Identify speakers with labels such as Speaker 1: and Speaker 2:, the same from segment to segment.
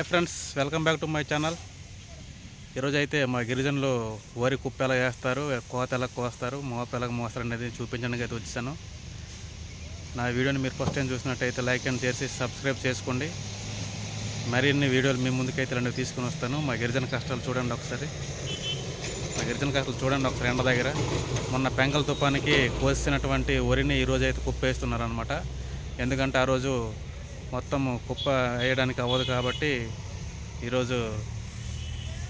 Speaker 1: Hi friends welcome back to my channel. ఈరోజు అయితే మా గిరిజనులు వరి కుప్ప ఎలా వేస్తారు కోత ఎలా కోస్తారు మోప ఎలా మోస్తారు అనేది చూపించడానికి అయితే వచ్చాను. నా వీడియోని మీరు ఫస్ట్ టైం చూసినట్టయితే లైక్ అండ్ చేసి సబ్స్క్రైబ్ చేసుకోండి. మరిన్ని వీడియోలు మీ ముందుకైతే రెండు తీసుకుని వస్తాను. మా గిరిజన కష్టాలు చూడండి ఒకసారి. మా గిరిజన కష్టాలు చూడండి ఒకసారి ఎండ దగ్గర. మొన్న పెంకల తుపానికి కోసినటువంటి వరిని ఈరోజు అయితే కుప్ప వేస్తున్నారు అనమాట ఎందుకంటే ఆ రోజు మొత్తం కుప్ప వేయడానికి అవ్వదు కాబట్టి ఈరోజు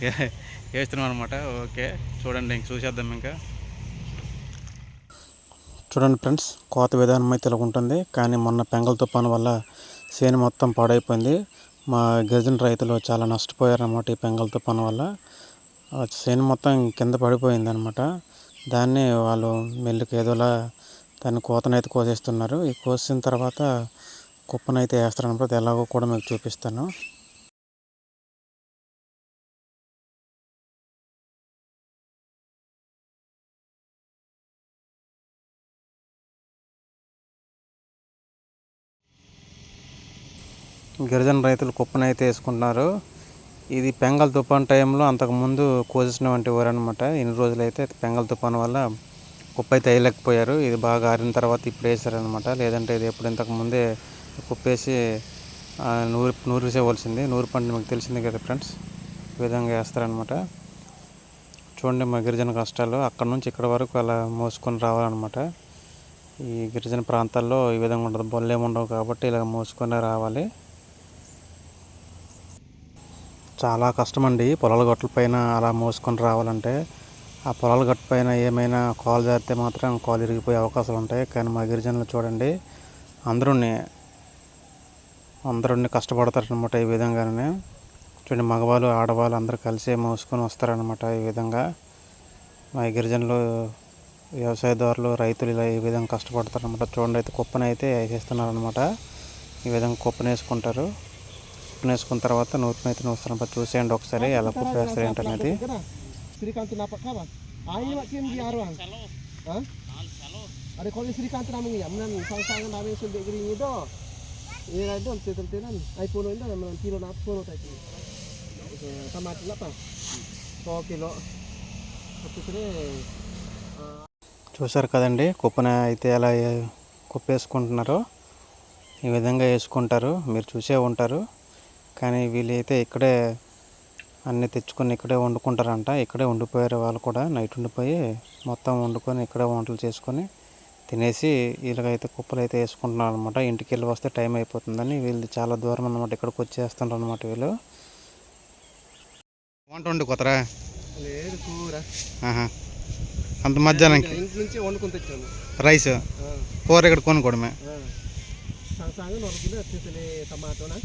Speaker 1: ఏ- వేస్తున్నాం అనమాట ఓకే చూడండి ఇంక చూసేద్దాం ఇంకా. చూడండి ఫ్రెండ్స్ కోత విధానం అయితే ఇలా ఉంటుంది. కానీ మొన్న పెంగల్ తుఫాను వల్ల చేను మొత్తం పాడైపోయింది. మా గిరిజన రైతులు చాలా నష్టపోయారన్నమాట ఈ పెంగల్ తుఫాను వల్ల. సేను చేను మొత్తం కింద పడిపోయింది అనమాట దాన్ని వాళ్ళు మెల్లికి ఏదోలా దాన్ని కోతనైతే కోసేస్తున్నారు. ఈ కోసిన తర్వాత కుప్పనైతే వేస్తారనమాట అది ఎలాగో కూడా మీకు చూపిస్తాను. గిరిజన రైతులు కుప్పనైతే వేసుకుంటున్నారు. ఇది పెంగల్ తుఫాన్ టైంలో అంతకుముందు కోసేసినటువంటి ఊరు అనమాట ఎన్ని రోజులైతే పెంగల్ తుఫాన్ వల్ల కుప్ప అయితే వేయలేకపోయారు. ఇది బాగా ఆరిన తర్వాత ఇప్పుడు వేసారనమాట లేదంటే ఇది ఎప్పుడు ఇంతకు ముందే కుప్పేసి నూరు నూరు వేసేవలసింది నూరు పంట మీకు తెలిసింది కదా ఫ్రెండ్స్. ఈ విధంగా వేస్తారనమాట చూడండి మా గిరిజన కష్టాలు. అక్కడ నుంచి ఇక్కడ వరకు అలా మోసుకొని రావాలన్నమాట. ఈ గిరిజన ప్రాంతాల్లో ఈ విధంగా ఉండదు. బొల్లు ఏమి ఉండవు కాబట్టి ఇలా మోసుకొని రావాలి. చాలా కష్టమండి. పొలాల గట్ల పైన అలా మోసుకొని రావాలంటే. ఆ పొలాల గట్టు పైన ఏమైనా కాలు జారితే మాత్రం కాలు ఇరిగిపోయే అవకాశాలు ఉంటాయి. కానీ మా గిరిజనులు చూడండి అందరూ అందరూ కష్టపడతారనమాట ఈ విధంగానే. చూడండి మగవాళ్ళు ఆడవాళ్ళు అందరూ కలిసి మోసుకొని వస్తారనమాట ఈ విధంగా. మా గిరిజనులు వ్యవసాయదారులు రైతులు ఇలా ఈ విధంగా కష్టపడతారనమాట చూడండి అయితే కుప్పని అయితే వేసేస్తున్నారు అనమాట ఈ విధంగా కుప్పని వేసుకుంటారు కుప్పని వేసుకున్న తర్వాత నూతన అయితే వస్తారనమాట చూసేయండి ఒకసారి ఎలా కుప్ప వేస్తారు ఏంటనేది
Speaker 2: శ్రీకాంత్ నా పక్క బా ayo mak kim di arwang ఏదో అంటే
Speaker 1: చూసారు కదండి కుప్పన అయితే ఎలా కుప్పేసుకుంటున్నారో ఈ విధంగా వేసుకుంటారు. మీరు చూసే ఉంటారు. కానీ వీళ్ళైతే ఇక్కడే అన్నీ తెచ్చుకొని ఇక్కడే వండుకుంటారంట. ఇక్కడే ఉండిపోయారు వాళ్ళు కూడా. నైట్ ఉండిపోయి మొత్తం వండుకొని ఇక్కడే వంటలు చేసుకొని తినేసి వీళ్ళకైతే కుప్పలు అయితే వేసుకుంటున్నారు అనమాట ఇంటికి వెళ్ళి వస్తే టైం అయిపోతుందని వీళ్ళు చాలా దూరం అనమాట ఇక్కడికి వచ్చేస్తుంటారు అనమాట వీళ్ళు. వంట వండు కొత్తరా?
Speaker 2: లేదు కూర.
Speaker 1: అంత
Speaker 2: తెచ్చాను.
Speaker 1: రైస్? కూర ఇక్కడ కొనుక్కోవడమే?
Speaker 2: టమాటోనా?